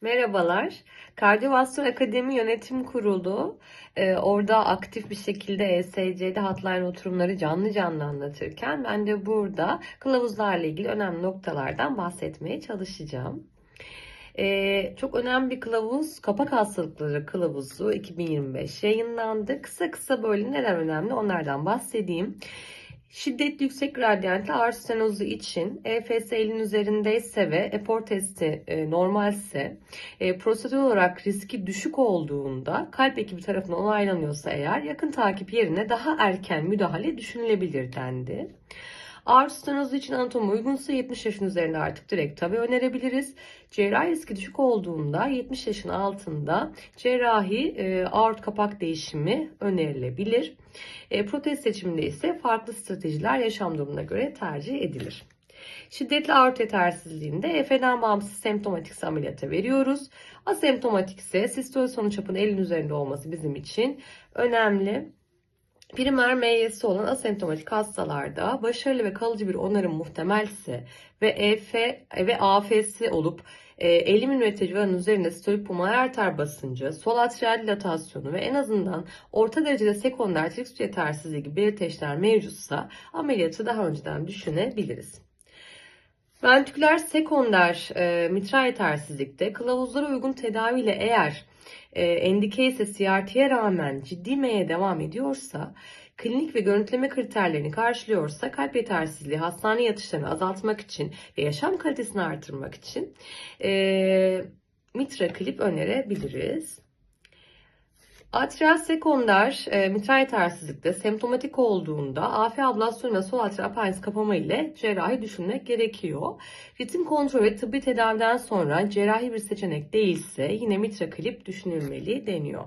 Merhabalar. Kardiyovasküler Akademi Yönetim Kurulu e, orada aktif bir şekilde ESC'de hotline oturumları canlı canlı anlatırken ben de burada kılavuzlarla ilgili önemli noktalardan bahsetmeye çalışacağım. E, çok önemli bir kılavuz kapak hastalıkları kılavuzu 2025 yayınlandı. Kısa kısa böyle neler önemli onlardan bahsedeyim. Şiddetli yüksek gradyentli ağır stenozu için EFS elin üzerindeyse ve EPOR testi e, normalse e, prosedür olarak riski düşük olduğunda kalp ekibi tarafından onaylanıyorsa eğer yakın takip yerine daha erken müdahale düşünülebilir dendi. Ağır stenozu için anatomi uygunsa 70 yaşın üzerinde artık direkt tabi önerebiliriz. Cerrahi riski düşük olduğunda 70 yaşın altında cerrahi e, aort kapak değişimi önerilebilir. E, protez seçiminde ise farklı stratejiler yaşam durumuna göre tercih edilir. Şiddetli aort yetersizliğinde EF'den bağımsız semptomatik ameliyata veriyoruz. Asemptomatik ise sistol sonu çapının elin üzerinde olması bizim için önemli. Primer MY'si olan asemptomatik hastalarda başarılı ve kalıcı bir onarım muhtemelse ve EF ve AF'si olup e, 50 mm civarının üzerinde sistolik pulmoner arter basıncı, sol atrial dilatasyonu ve en azından orta derecede sekonder trix yetersizliği gibi belirteçler mevcutsa ameliyatı daha önceden düşünebiliriz. Ventriküler sekonder e, mitral yetersizlikte kılavuzlara uygun tedaviyle eğer e, endike ise CRT'ye rağmen ciddi M'ye devam ediyorsa, klinik ve görüntüleme kriterlerini karşılıyorsa kalp yetersizliği, hastane yatışlarını azaltmak için ve yaşam kalitesini artırmak için e, mitra klip önerebiliriz. Atrial sekonder e, mitral yetersizlikte semptomatik olduğunda AF ablasyon ve sol atrial apens kapama ile cerrahi düşünmek gerekiyor. Ritim kontrol ve tıbbi tedaviden sonra cerrahi bir seçenek değilse yine mitra klip düşünülmeli deniyor.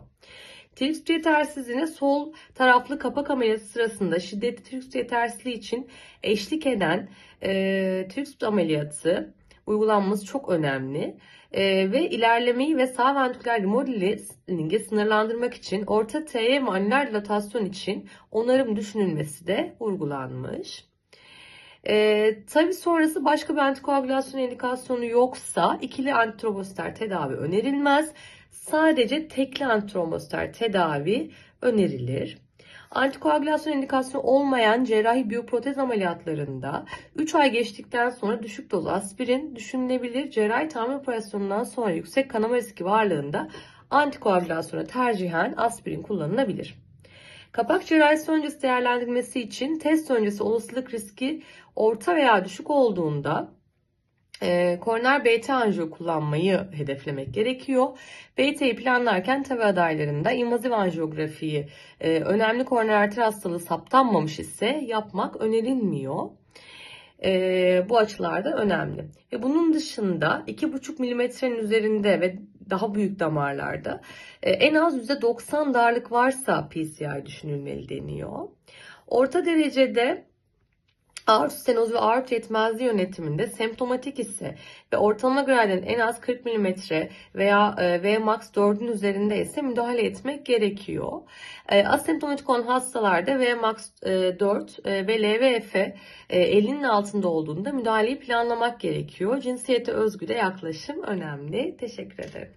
Trix yetersizliğine sol taraflı kapak ameliyatı sırasında şiddetli trix yetersizliği için eşlik eden e, trix ameliyatı uygulanması çok önemli. E, ve ilerlemeyi ve sağ ventriküler remodelingi sınırlandırmak için orta TY manüler dilatasyon için onarım düşünülmesi de vurgulanmış. E, tabii sonrası başka bir antikoagülasyon indikasyonu yoksa ikili antitrombositer tedavi önerilmez. Sadece tekli antitrombositer tedavi önerilir. Antikoagülasyon indikasyonu olmayan cerrahi biyoprotez ameliyatlarında 3 ay geçtikten sonra düşük doz aspirin düşünülebilir. Cerrahi tamir operasyonundan sonra yüksek kanama riski varlığında antikoagülasyona tercihen aspirin kullanılabilir. Kapak cerrahisi öncesi değerlendirilmesi için test öncesi olasılık riski orta veya düşük olduğunda e, koroner beta anjiyo kullanmayı hedeflemek gerekiyor. BT'yi planlarken tabi adaylarında invaziv anjiyografiyi e, önemli koroner arter hastalığı saptanmamış ise yapmak önerilmiyor. E, bu açılarda önemli. Ve bunun dışında 2,5 milimetrenin üzerinde ve daha büyük damarlarda e, en az %90 darlık varsa PCI düşünülmeli deniyor. Orta derecede Aort stenoz ve aort yetmezliği yönetiminde semptomatik ise ve ortalama graden en az 40 mm veya e, Vmax 4'ün üzerinde ise müdahale etmek gerekiyor. E, asemptomatik olan hastalarda Vmax 4 e, ve LVF 50'nin altında olduğunda müdahaleyi planlamak gerekiyor. Cinsiyete özgü de yaklaşım önemli. Teşekkür ederim.